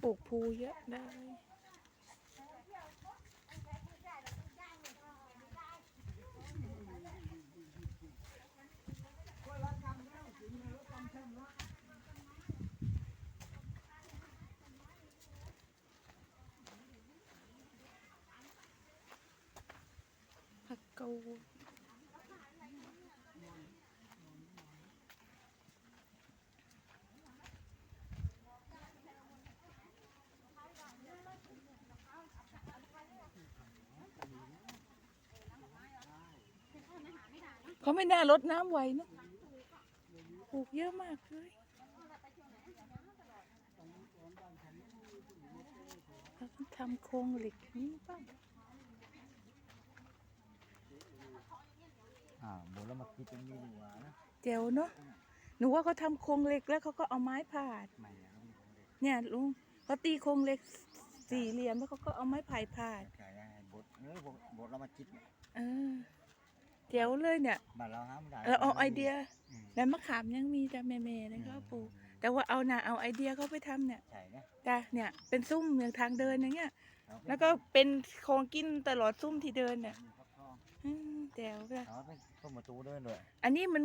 ปลูกภูเยอะได้ผักกูด เขาไม่น่ารดน้ำไว้นะปลูกเยอะมากเลยเขาต้องทำโครงเหล็กนี้บ้างอ่าหมดแล้วมาคิดตรงนี้ดีกว่านะเจ๋วเนาะหนูว่าเขาทำโครงเหล็กแล้วเขาก็เอาไม้ผาด ไม่แล้วนี่ของเด็กเนี่ยลุงเขาตีโครงเหล็กสี่เหลี่ยมแล้วเขาก็เอาไม้ไผ่ผาด ใช่ได้บทเนื้อบทบทเรามาคิดเนี่ยเออ เจ๋วเลยเนี่ยบ้านเราหาไม่ได้เออเอาไอเดียอืมแล้วมะขามยังมีจ้ะแม่ๆเลยเขาปลูกแต่ว่าเอาน่ะเอาไอเดียเขาไปทำเนี่ยใช่นะจ้ะเนี่ยเป็นซุ้มอย่างทางเดินอย่างเงี้ย เอาไปแล้วก็เป็นของกินตลอดซุ้มที่เดินเนี่ยมีฟักทองอืมแจ๋วจ้ะ เอาไปต้มประตูเดินด้วย อันนี้มัน